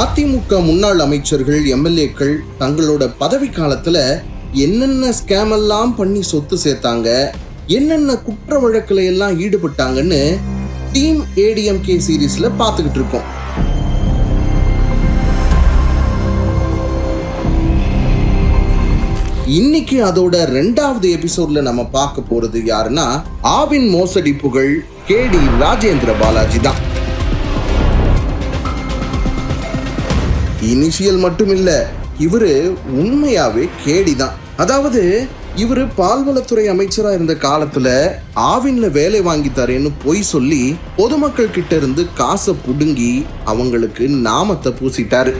அதிமுக முன்னாள் அமைச்சர்கள் எம்எல்ஏக்கள் தங்களோட பதவி காலத்துல என்னென்ன ஸ்கேம் எல்லாம் பண்ணி சொத்து சேர்த்தாங்க என்னென்ன குற்ற வழக்குல எல்லாம் ஈடுபட்டாங்கன்னு டீம் ஏடிஎம்கே சீரீஸ்ல பார்த்துக்கிட்டு இருக்கோம். இன்னைக்கு அதோட ரெண்டாவது எபிசோட்ல நம்ம பார்க்க போறது யாருன்னா ஆவின் மோசடி புகழ் கேடி ராஜேந்திர பாலாஜி தான். இனிஷியல் மட்டும் இல்ல இவரு உண்மையாவே கேடி தான் அதாவது இவரு பால்வளத்துறை அமைச்சரா இருந்த காலத்துல ஆவின்ல வேலை வாங்கி தரேன்னு பொய் சொல்லி பொதுமக்கள் கிட்ட இருந்து காசை புடுங்கி அவங்களுக்கு நாமத்தை பூசிட்டாரு.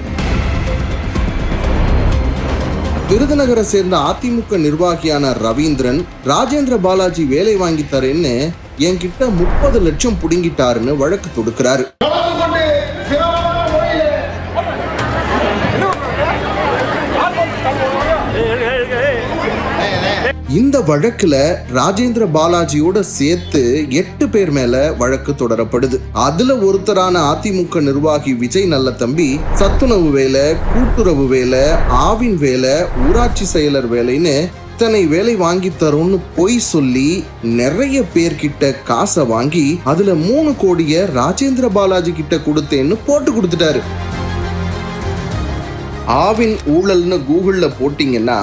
விருதுநகரை சேர்ந்த அதிமுக நிர்வாகியான ரவீந்திரன் ராஜேந்திர பாலாஜி வேலை வாங்கி தரேன்னு என்கிட்ட முப்பது லட்சம் புடுங்கிட்டாருன்னு வழக்கு தொடுக்கிறாரு. இந்த வழக்குல ராஜேந்திர பாலாஜியோட சேர்த்து எட்டு பேர் மேல வழக்கு தொடரப்படுது. அதுல ஒருத்தரான அதிமுக நிர்வாகி விஜய் நல்ல தம்பி சத்துணவு வேலை கூட்டுறவு வேலை ஆவின் வேலை ஊராட்சி செயலர் வேலைன்னு இத்தனை வேலை வாங்கி தரும்னு பொய் சொல்லி நிறைய பேர்கிட்ட காசை வாங்கி அதுல மூணு கோடிய ராஜேந்திர பாலாஜி கிட்ட கொடுத்தேன்னு போட்டு கொடுத்துட்டாரு. ஆவின் ஊழல்னு கூகுளில் போட்டிங்கன்னா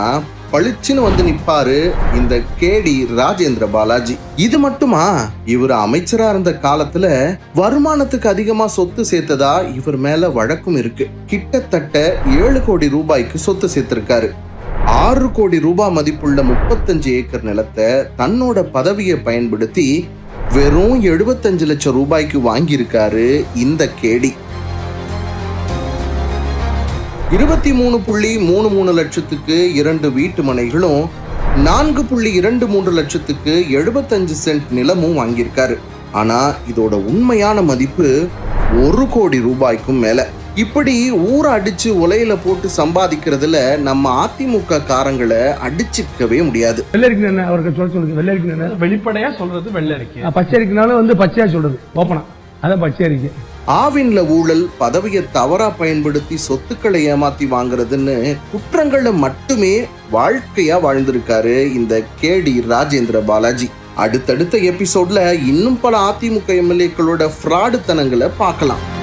பளிச்சுன்னு வந்து நிப்பாரு இந்த கேடி ராஜேந்திர பாலாஜி. இது மட்டுமா? இவர் அமைச்சரா இருந்த காலத்துல வருமானத்துக்கு அதிகமா சொத்து சேர்த்ததா இவர் மேல வழக்கும் இருக்கு. கிட்டத்தட்ட ஏழு கோடி ரூபாய்க்கு சொத்து சேர்த்திருக்காரு. ஆறு கோடி ரூபாய் மதிப்புள்ள முப்பத்தஞ்சு ஏக்கர் நிலத்தை தன்னோட பதவியை பயன்படுத்தி வெறும் எழுபத்தஞ்சு லட்சம் ரூபாய்க்கு வாங்கியிருக்காரு இந்த கேடி. இருபத்தி மூணு புள்ளி மூணு மூணு லட்சத்துக்கு இரண்டு வீட்டு மனைகளும் நான்கு புள்ளி இரண்டு மூன்று லட்சத்துக்கு எழுபத்தஞ்சு சென்ட் நிலமும் வாங்கியிருக்காரு. ஆனா இதோட உண்மையான மதிப்பு ஒரு கோடி ரூபாய்க்கும் மேல. இப்படி ஊரை அடிச்சு உலையில போட்டு சம்பாதிக்கிறதுல நம்ம அதிமுக காரங்களை அடிச்சுக்கவே முடியாது. வெள்ளரிக்கு என்ன அவருக்கு சொல்ல சொல்லுங்க வெள்ளரிக்கு வெளிப்படையா சொல்றது வெள்ளை அறிக்கை பச்சரிக்குனாலும் வந்து பச்சையா சொல்றது. ஓப்பனா. அதான் பச்சரிக்கை ஆவின்ல ஊழல் பதவியை தவறா பயன்படுத்தி சொத்துக்களை ஏமாத்தி வாங்குறதுன்னு குற்றங்களை மட்டுமே வாழ்க்கையா வாழ்ந்திருக்காரு இந்த கேடி ராஜேந்திர பாலாஜி. அடுத்தடுத்த எபிசோட்ல இன்னும் பல அதிமுக எம்எல்ஏக்களோட ஃப்ராடு தனங்களை பார்க்கலாம்.